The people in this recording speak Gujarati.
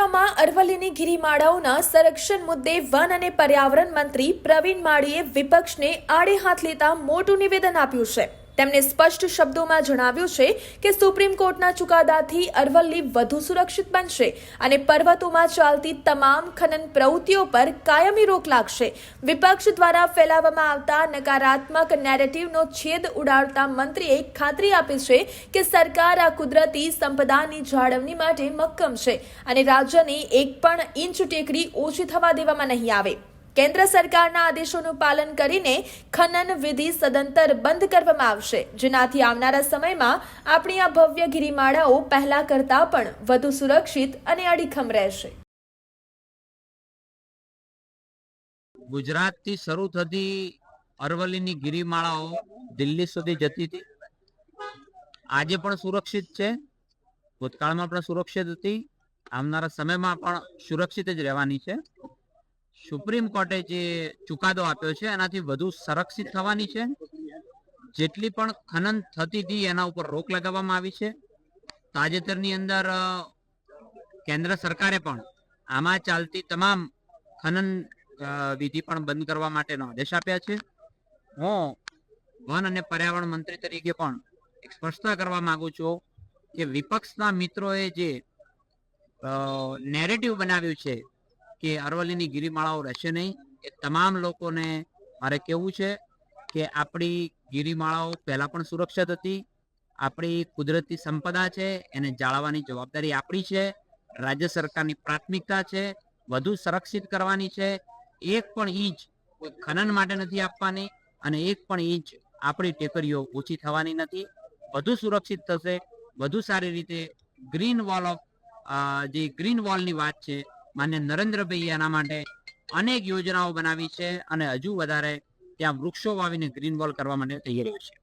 બનાસકાંઠામાં અરવલ્લીની ગિરિમાળાઓના સંરક્ષણ મુદ્દે વન અને પર્યાવરણ મંત્રી પ્રવીણ માળીએ વિપક્ષને આડે હાથ લેતા મોટું નિવેદન આપ્યું છે. તેમણે સ્પષ્ટ શબ્દોમાં જણાવ્યું છે કે સુપ્રીમ કોર્ટના ચુકાદાથી અરવલ્લી વધુ સુરક્ષિત બનશે અને પર્વતોમાં ચાલતી તમામ ખનન પ્રવૃત્તિઓ પર કાયમી રોક લાગશે. વિપક્ષ દ્વારા ફેલાવવામાં આવતા નકારાત્મક નેરેટિવનો છેદ ઉડાડતા મંત્રીએ ખાતરી આપી છે કે સરકાર આ કુદરતી સંપદાની જાળવણી માટે મક્કમ છે અને રાજ્યની એક પણ ઇંચ ટેકરી ઓછી થવા દેવામાં નહીં આવે. કેન્દ્ર સરકારના આદેશોનું પાલન કરીને ખનન વિધિ સદંતર બંધ કરવામાં આવશે. જેનાથી આવનારા સમયમાં આપણી આ ભવ્ય ગિરિમાળાઓ પહેલા કરતાં પણ વધુ સુરક્ષિત અને અડીખમ રહેશે. ગુજરાતથી શરૂ થતી અરવલ્લીની ગિરિમાળાઓ દિલ્હી સુધી જતી હતી. આજે પણ સુરક્ષિત છે. ભૂતકાળમાં પણ સુરક્ષિત હતી. આવનારા સમયમાં પણ સુરક્ષિત જ રહેવાની છે. સુપ્રીમ કોર્ટે જે ચુકાદો આપ્યો છે, એનાથી વધુ સંરક્ષિત થવાની છે. જેટલી પણ ખનન થતી હતી, એના ઉપર રોક લગાવવામાં આવી છે. તાજેતરની અંદર કેન્દ્ર સરકારે પણ આમાં ચાલતી તમામ ખનન વિધિ પણ બંધ કરવા માટેનો આદેશ આપ્યા છે. હું વન અને પર્યાવરણ મંત્રી તરીકે પણ એક સ્પષ્ટતા કરવા માંગુ છું કે વિપક્ષના મિત્રોએ જે નેરેટિવ બનાવ્યું છે કે અરવલ્લીની ગિરિમાળાઓ રહેશે નહીં. એ તમામ લોકોને મારે કહેવું છે કે આપણી ગિરિમાળાઓ પહેલાં પણ સુરક્ષિત હતી. આપણી કુદરતી સંપદા છે, એને જાળવવાની જવાબદારી આપણી છે. રાજ્ય સરકારની પ્રાથમિકતા છે, વધુ સંરક્ષિત કરવાની છે. એક પણ ઇંચ ખનન માટે નથી આપવાની અને એક પણ ઇંચ આપણી ટેકરીઓ ઓછી થવાની નથી. વધુ સુરક્ષિત થશે, વધુ સારી રીતે ગ્રીન વોલ ઓફ જે ગ્રીન વોલની વાત છે માન્ય નરેન્દ્રભાઈ એના માટે અનેક યોજનાઓ બનાવી છે અને હજુ વધારે ત્યાં વૃક્ષો વાવીને ગ્રીન વોલ કરવા માટે તૈયારીઓ છે.